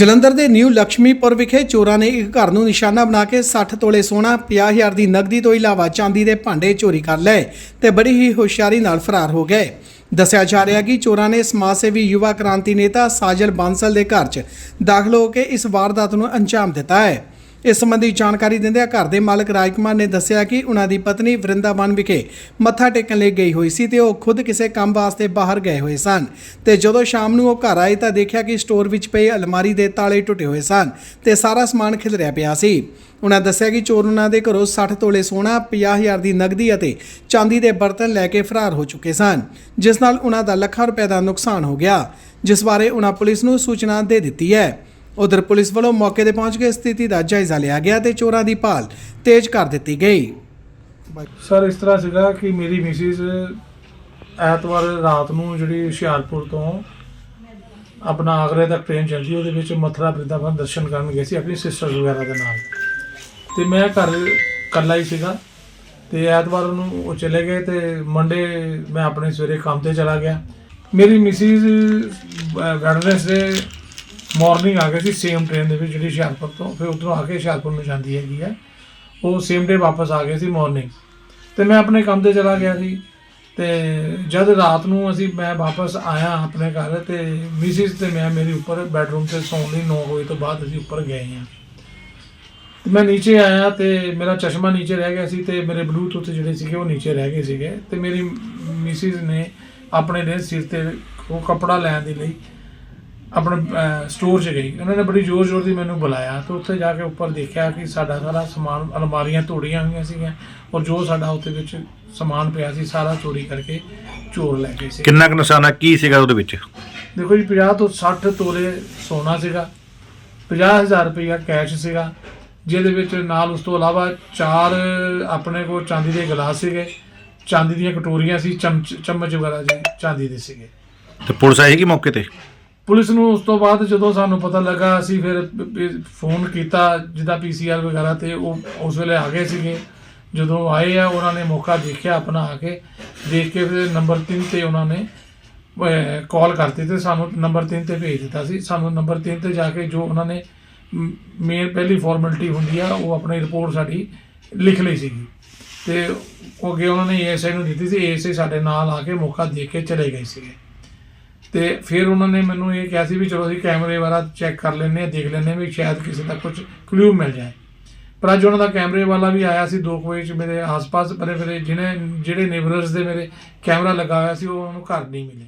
ਜਲੰਧਰ ਦੇ ਨਿਊ ਲక్ష్ਮੀਪੁਰ ਵਿਖੇ ਚੋਰਾਂ ਨੇ ਇੱਕ ਘਰ ਨੂੰ ਨਿਸ਼ਾਨਾ ਬਣਾ ਕੇ 60 ਤੋਲੇ ਸੋਨਾ 50000 ਦੀ ਨਕਦੀ ਤੋਂ ਇਲਾਵਾ ਚਾਂਦੀ ਦੇ ਭਾਂਡੇ ਚੋਰੀ ਕਰ ਲਏ ਤੇ ਬੜੀ ਹੀ ਹੁਸ਼ਿਆਰੀ ਨਾਲ ਫਰਾਰ ਹੋ ਗਏ। ਦੱਸਿਆ ਜਾ ਰਿਹਾ ਕਿ ਚੋਰਾਂ ਨੇ ਸਮਾਜ ਸੇਵੀ ਯੁਵਾ ਕ੍ਰਾਂਤੀ ਨੇਤਾ ਸਾਜਲ ਬਾਂਸਲ ਦੇ ਘਰ 'ਚ ਦਾਖਲ ਹੋ ਕੇ ਇਸ ਵਾਰਦਾਤ ਨੂੰ ਅੰਜਾਮ ਦਿੱਤਾ ਹੈ। ਇਸ ਸੰਬੰਧੀ ਜਾਣਕਾਰੀ ਦਿੰਦਿਆਂ ਘਰ ਦੇ ਮਾਲਕ ਰਾਜਕੁਮਾਰ ਨੇ ਦੱਸਿਆ ਕਿ ਉਹਨਾਂ ਦੀ ਪਤਨੀ ਵਰਿੰਦਾਵਨ ਵਿਖੇ ਮੱਥਾ ਟੇਕਣ ਲਈ ਗਈ ਹੋਈ ਸੀ ਤੇ ਉਹ ਖੁਦ ਕਿਸੇ ਕੰਮ ਵਾਸਤੇ ਬਾਹਰ ਗਏ ਹੋਏ ਸਨ ਤੇ ਜਦੋਂ ਸ਼ਾਮ ਨੂੰ ਉਹ ਘਰ ਆਏ ਤਾਂ ਦੇਖਿਆ ਕਿ ਸਟੋਰ ਵਿੱਚ ਪਏ ਅਲਮਾਰੀ ਦੇ ਤਾਲੇ ਟੁੱਟੇ ਹੋਏ ਸਨ ਤੇ ਸਾਰਾ ਸਮਾਨ ਖਿਲਰਿਆ ਪਿਆ ਸੀ। ਉਹਨਾਂ ਦੱਸਿਆ ਕਿ ਚੋਰ ਉਹਨਾਂ ਦੇ ਘਰੋਂ 60 ਤੋਲੇ ਸੋਨਾ 50000 ਦੀ ਨਗਦੀ ਅਤੇ ਚਾਂਦੀ ਦੇ ਬਰਤਨ ਲੈ ਕੇ ਫਰਾਰ ਹੋ ਚੁੱਕੇ ਸਨ, ਜਿਸ ਨਾਲ ਉਹਨਾਂ ਦਾ ਲੱਖਾਂ ਰੁਪਏ ਦਾ ਨੁਕਸਾਨ ਹੋ ਗਿਆ। ਜਿਸ ਬਾਰੇ ਉਹਨਾਂ ਪੁਲਿਸ ਨੂੰ ਸੂਚਨਾ ਦੇ ਦਿੱਤੀ ਹੈ। ਉਧਰ ਪੁਲਿਸ ਵੱਲੋਂ ਮੌਕੇ ਤੇ ਪਹੁੰਚ ਕੇ ਸਥਿਤੀ ਦਾ ਜਾਇਜ਼ਾ ਲਿਆ ਗਿਆ ਤੇ ਚੋਰਾਂ ਦੀ ਭਾਲ ਤੇਜ਼ ਕਰ ਦਿੱਤੀ ਗਈ। ਸਰ, ਇਸ ਤਰ੍ਹਾਂ ਸੀਗਾ ਕਿ ਮੇਰੀ ਮਿਸਿਸ ਐਤਵਾਰ ਰਾਤ ਨੂੰ ਜਿਹੜੀ ਹੁਸ਼ਿਆਰਪੁਰ ਤੋਂ ਆਪਣਾ ਆਗਰੇ ਤੱਕ ਟ੍ਰੇਨ ਚੱਲਦੀ ਉਹਦੇ ਵਿੱਚ ਮਥੁਰਾ ਬ੍ਰਿੰਦਾਵਨ ਦਰਸ਼ਨ ਕਰਨ ਗਏ ਸੀ, ਆਪਣੀ ਸਿਸਟਰ ਵਗੈਰਾ ਦੇ ਨਾਲ। ਤੇ ਮੈਂ ਘਰ ਇਕੱਲਾ ਹੀ ਸੀਗਾ ਤੇ ਐਤਵਾਰ ਨੂੰ ਉਹ ਚਲੇ ਗਏ ਤੇ ਮੰਡੇ ਮੈਂ ਆਪਣੇ ਸਵੇਰੇ ਕੰਮ ਤੇ ਚਲਾ ਗਿਆ। ਮੇਰੀ ਮਿਸਿਸ ਵੈਡਨਸਡੇ ਮਾਰਨਿੰਗ ਆ ਗਏ ਸੀ ਸੇਮ ਟ੍ਰੇਨ ਦੇ ਵਿੱਚ ਜਿਹੜੀ ਹੁਸ਼ਿਆਰਪੁਰ ਤੋਂ, ਫਿਰ ਉਧਰੋਂ ਆ ਕੇ ਹੁਸ਼ਿਆਰਪੁਰ ਨੂੰ ਜਾਂਦੀ ਹੈਗੀ ਹੈ ਉਹ ਸੇਮ ਡੇ ਵਾਪਸ ਆ ਗਏ ਸੀ ਮਾਰਨਿੰਗ ਤੇ ਮੈਂ ਆਪਣੇ ਕੰਮ ਤੇ ਚਲਾ ਗਿਆ ਸੀ। ਤੇ ਜਦ ਰਾਤ ਨੂੰ ਅਸੀਂ, ਮੈਂ ਵਾਪਸ ਆਇਆ ਆਪਣੇ ਘਰ ਤੇ ਮਿਸਿਸ ਤੇ ਮੈਂ ਮੇਰੀ ਉੱਪਰ ਬੈਡਰੂਮ ਤੇ ਸੌਣ ਲਈ 9 ਵਜੇ ਤੋਂ ਬਾਅਦ ਅਸੀਂ ਉੱਪਰ ਗਏ ਹਾਂ। ਤੇ ਮੈਂ ਨੀਚੇ ਆਇਆ ਤੇ ਮੇਰਾ ਚਸ਼ਮਾ ਨੀਚੇ ਰਹਿ ਗਿਆ ਸੀ ਤੇ ਮੇਰੇ ਬਲੂਟੁੱਥ ਜਿਹੜੇ ਸੀਗੇ ਉਹ ਨੀਚੇ ਰਹਿ ਗਏ ਸੀਗੇ। ਤੇ ਮੇਰੀ ਮਿਸਿਸ ਨੇ ਆਪਣੇ ਨੇ ਸਿਰ ਤੇ ਉਹ ਕੱਪੜਾ ਲੈਣ ਦੇ ਲਈ ਆਪਣੇ ਸਟੋਰ 'ਚ ਗਈ। ਉਹਨਾਂ ਨੇ ਬੜੀ ਜ਼ੋਰ ਜ਼ੋਰ ਦੀ ਮੈਨੂੰ ਬੁਲਾਇਆ ਤੇ ਉੱਥੇ ਜਾ ਕੇ ਉੱਪਰ ਦੇਖਿਆ ਕਿ ਸਾਡਾ ਸਾਰਾ ਸਮਾਨ ਅਲਮਾਰੀਆਂ ਤੋੜੀਆਂ ਹੋਈਆਂ ਸੀਗੀਆਂ ਔਰ ਜੋ ਸਾਡਾ ਉੱਤੇ ਵਿੱਚ ਸਮਾਨ ਪਿਆ ਸੀ ਸਾਰਾ ਚੋਰੀ ਕਰਕੇ ਚੋਰ ਲੈ ਗਏ ਸੀ। ਕਿੰਨਾ ਕੁ ਨੁਕਸਾਨ ਆ? ਕੀ ਸੀਗਾ ਉਹਦੇ ਵਿੱਚ? ਦੇਖੋ ਜੀ 50 ਤੋਂ 60 ਤੋਲੇ ਸੋਨਾ ਸੀਗਾ 50000 ਰੁਪਇਆ ਕੈਸ਼ ਸੀਗਾ ਜਿਹਦੇ ਵਿੱਚ ਨਾਲ ਉਸ ਤੋਂ ਇਲਾਵਾ ਚਾਰ ਆਪਣੇ ਕੋਲ ਚਾਂਦੀ ਦੇ ਗਲਾਸ ਸੀਗੇ ਚਾਂਦੀ ਦੀਆਂ ਕਟੋਰੀਆਂ ਸੀ ਚਮਚ ਚਮਚ ਵਗੈਰਾ ਜੀ ਚਾਂਦੀ ਦੇ ਸੀਗੇ। ਤੇ ਪੁਲਿਸ ਆਈ ਕਿ ਮੌਕੇ ਤੇ? ਪੁਲਿਸ ਨੂੰ ਉਸ ਤੋਂ ਬਾਅਦ ਜਦੋਂ ਸਾਨੂੰ ਪਤਾ ਲੱਗਾ, ਅਸੀਂ ਫਿਰ ਫੋਨ ਕੀਤਾ ਜਿੱਦਾਂ ਪੀਸੀਆਰ ਵਗੈਰਾ ਤੇ ਉਹ ਉਸ ਵੇਲੇ ਆ ਗਏ ਸੀਗੇ। ਜਦੋਂ ਆਏ ਆ, ਉਹਨਾਂ ਨੇ ਮੌਕਾ ਦੇਖਿਆ ਆਪਣਾ ਆ ਕੇ। ਦੇਖ ਕੇ ਫਿਰ ਨੰਬਰ 3 ਤੇ ਉਹਨਾਂ ਨੇ ਕਾਲ ਕਰਤੀ ਤੇ ਸਾਨੂੰ ਨੰਬਰ 3 ਤੇ ਭੇਜ ਦਿੱਤਾ ਸੀ। ਸਾਨੂੰ ਨੰਬਰ 3 ਤੇ ਜਾ ਕੇ ਜੋ ਉਹਨਾਂ ਨੇ ਮੇਨ ਪਹਿਲੀ ਫਾਰਮੈਲਿਟੀ ਹੁੰਦੀ ਆ, ਉਹ ਆਪਣੀ ਰਿਪੋਰਟ ਸਾਡੀ ਲਿਖ ਲਈ ਸੀਗੀ। ਤੇ ਅੱਗੇ ਉਹਨਾਂ ਨੇ ਏਐਸਆਈ ਨੂੰ ਦਿੱਤੀ ਸੀ। ਏਐਸਆਈ ਸਾਡੇ ਨਾਲ ਆ ਕੇ ਮੌਕਾ ਦੇ ਕੇ ਚਲੇ ਗਏ ਸੀਗੇ। ਤੇ ਫਿਰ ਉਹਨਾਂ ਨੇ ਮੈਨੂੰ ਇਹ ਕਿਹਾ ਸੀ ਵੀ ਚਲੋ ਅਸੀਂ ਕੈਮਰੇ ਵਾਲਾ ਚੈੱਕ ਕਰ ਲੈਂਦੇ ਆ ਦੇਖ ਲੈਂਦੇ ਹਾਂ ਵੀ ਸ਼ਾਇਦ ਕਿਸੇ ਦਾ ਕੁਝ ਕਲੂ ਮਿਲ ਜਾਏ। ਪਰ ਅੱਜ ਉਹਨਾਂ ਦਾ ਕੈਮਰੇ ਵਾਲਾ ਵੀ ਆਇਆ ਸੀ ਦੋ ਕੁ ਵਜੇ ਚ ਮੇਰੇ ਆਸ-ਪਾਸ ਬਰੇ ਬਰੇ ਜਿਹਨੇ ਜਿਹੜੇ ਨੇਬਰਸ ਦੇ ਮੇਰੇ ਕੈਮਰਾ ਲੱਗਾ ਹੋਇਆ ਸੀ, ਉਹ ਉਹਨਾਂ ਘਰ ਨਹੀਂ ਮਿਲੇ।